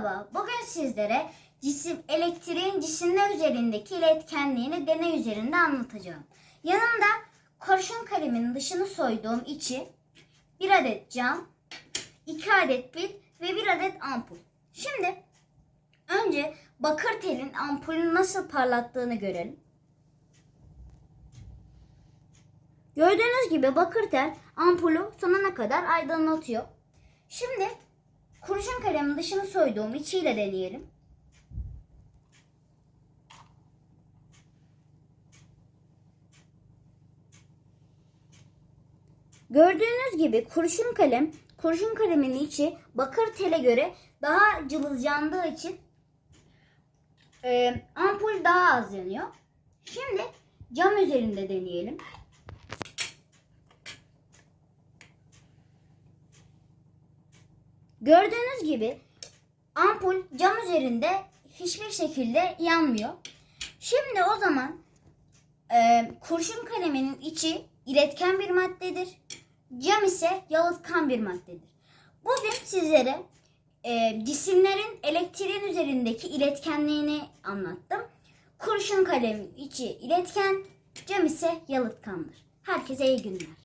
Merhaba, bugün sizlere cisim elektriğin cisimler üzerindeki iletkenliğini deney üzerinde anlatacağım. Yanımda kurşun kalemin dışını soyduğum içi bir adet cam, iki adet pil ve bir adet ampul. Şimdi önce bakır telin ampulün nasıl parlattığını görelim. Gördüğünüz gibi bakır tel ampulü sonuna kadar aydınlatıyor. Şimdi kurşun kalemin dışını soyduğum içiyle deneyelim. Gördüğünüz gibi kurşun kalem, kurşun kalemin içi bakır tele göre daha cılızcandığı için e, ampul daha az yanıyor. Şimdi cam üzerinde deneyelim. Gördüğünüz gibi ampul cam üzerinde hiçbir şekilde yanmıyor. Şimdi o zaman e, kurşun kaleminin içi iletken bir maddedir. Cam ise yalıtkan bir maddedir. Bugün sizlere e, cisimlerin elektriğin üzerindeki iletkenliğini anlattım. Kurşun kalemin içi iletken, cam ise yalıtkandır. Herkese iyi günler.